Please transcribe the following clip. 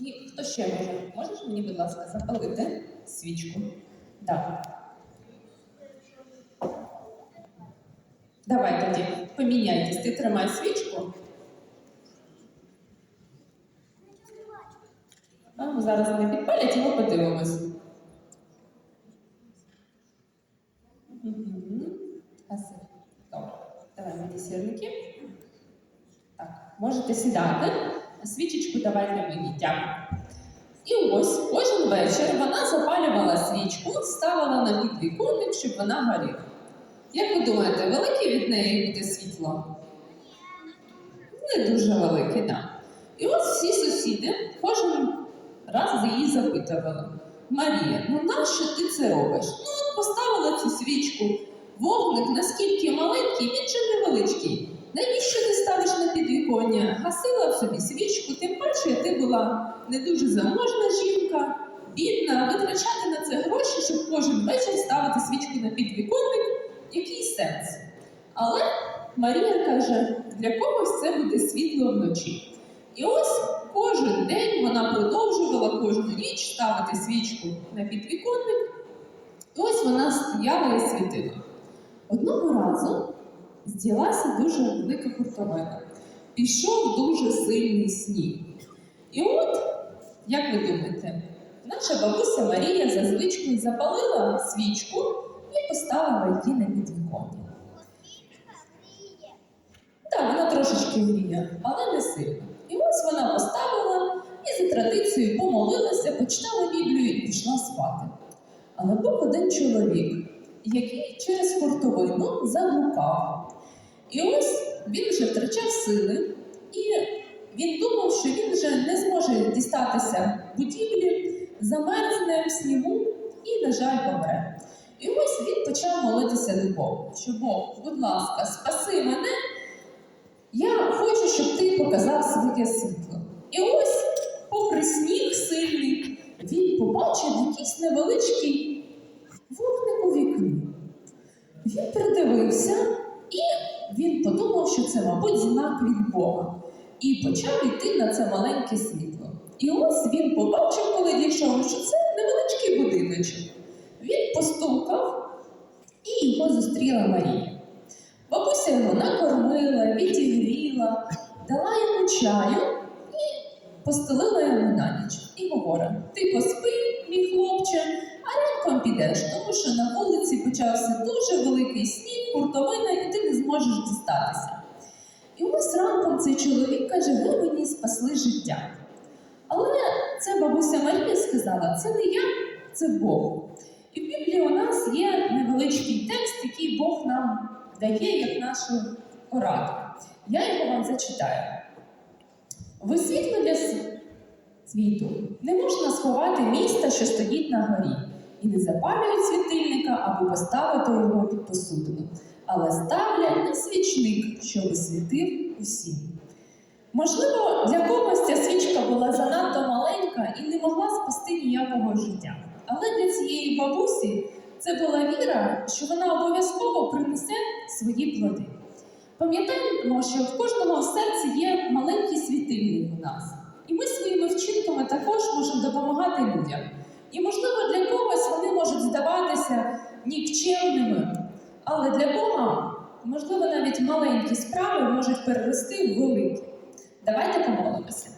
І хто ще може? Можеш мені, будь ласка, запалити свічку? Так. Давай тоді поміняйтесь. Ти тримай свічку. А, зараз вони підпалять, і ми подивимось. Добре. Давай мені сірники. Так, можете сідати. Свічечку давайте мені. Дякую. І ось кожен вечір вона запалювала свічку, ставила на підвіконник, щоб вона горіла. Як ви думаєте, велике від неї буде світло? Не дуже велике, так. І ось всі сусіди кожен раз її запитували: Марія, ну нащо ти це робиш? Ну, от поставила цю свічку, вогник наскільки маленький, він же невеличкий. Навіщо ти ставиш на підвіконня? Гасила в собі свічку, тим паче ти була не дуже заможна жінка, бідна, витрачати на це гроші, щоб кожен вечір ставити свічку на підвіконник. Який сенс? Але Марія каже, для когось це буде світло вночі. І ось кожен день вона продовжувала кожну ніч ставити свічку на підвіконник. І ось вона стояла і світила. Одного разу зділася дуже велика хуртовина. Пішов дуже сильний сніг. І от, як ви думаєте, наша бабуся Марія за звичкою запалила свічку і поставила її на підвіконня. Так, вона трошечки гріє, але не сильно. І ось вона поставила і за традицією помолилася, почитала Біблію і пішла спати. Але був один чоловік, який через хуртовину заблукав. І ось він вже втрачав сили, і він думав, що він вже не зможе дістатися будівлі, замерзне в снігу і, на жаль, помре. І ось він почав молитися до Бога, що Бог, будь ласка, спаси мене. Я хочу, щоб ти показав своє світло. І ось, попри сніг сильний, він побачив якийсь невеличкий вогник у вікні. Він придивився і він подумав, що це, мабуть, знак від Бога. І почав йти на це маленьке світло. І ось він побачив, коли дійшов, що це невеличкий будиночок. Він постукав і його зустріла Марія. Бабуся його накормила, відігріла, дала йому чаю і постелила йому на ніч. І говорить: ти поспи, мій хлопче, ранком підеш, тому що на вулиці почався дуже великий сніг, хуртовина, і ти не зможеш дістатися. І ось ранком цей чоловік каже: ви мені спасли життя. Але це бабуся Марія сказала: це не я, це Бог. І в Біблії у нас є невеличкий текст, який Бог нам дає як нашу пораду. Я його вам зачитаю. Ви світло для світу. Не можна сховати міста, що стоїть на горі, і не запалюють світильника або поставити його під посудину, але ставлять на свічник, щоб світив усім. Можливо, для когось ця свічка була занадто маленька і не могла спасти ніякого життя. Але для цієї бабусі це була віра, що вона обов'язково принесе свої плоди. Пам'ятаємо, що в кожного в серці є маленький світильник у нас, і ми своїми вчинками також можемо допомагати людям. І, можливо, для когось вони можуть здаватися нікчемними, але для Бога, можливо, навіть маленькі справи можуть перерости в великі. Давайте помолимося.